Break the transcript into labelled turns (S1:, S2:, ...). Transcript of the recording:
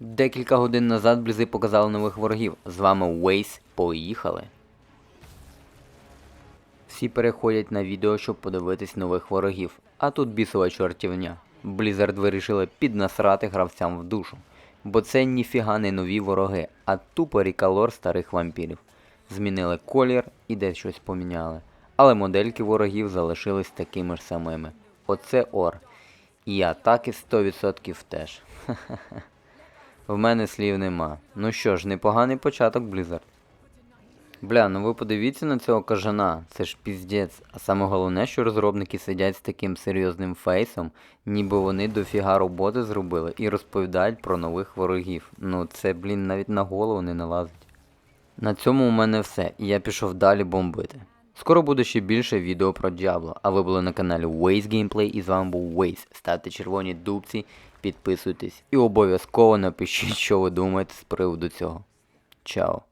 S1: Декілька годин назад блізи показали нових ворогів. З вами Waze. Поїхали. Всі переходять на відео, щоб подивитись нових ворогів. А тут бісова чортівня. Blizzard вирішили піднасрати гравцям в душу. Бо це ніфіга не нові вороги, а тупо рікалор старих вампірів. Змінили колір і десь щось поміняли. Але модельки ворогів залишились такими ж самими. Оце ор. І атаки 100% теж. В мене слів нема. Ну що ж, непоганий початок, Blizzard. Бля, ну ви подивіться на цього кажана, це ж піздець. А саме головне, що розробники сидять з таким серйозним фейсом, ніби вони дофіга роботи зробили і розповідають про нових ворогів. Ну це, блін, навіть на голову не налазить. На цьому у мене все, і я пішов далі бомбити. Скоро буде ще більше відео про Diablo, а ви були на каналі Waze Gameplay і з вами був Waze. Ставте червоні дубці, підписуйтесь і обов'язково напишіть, що ви думаєте з приводу цього. Чао.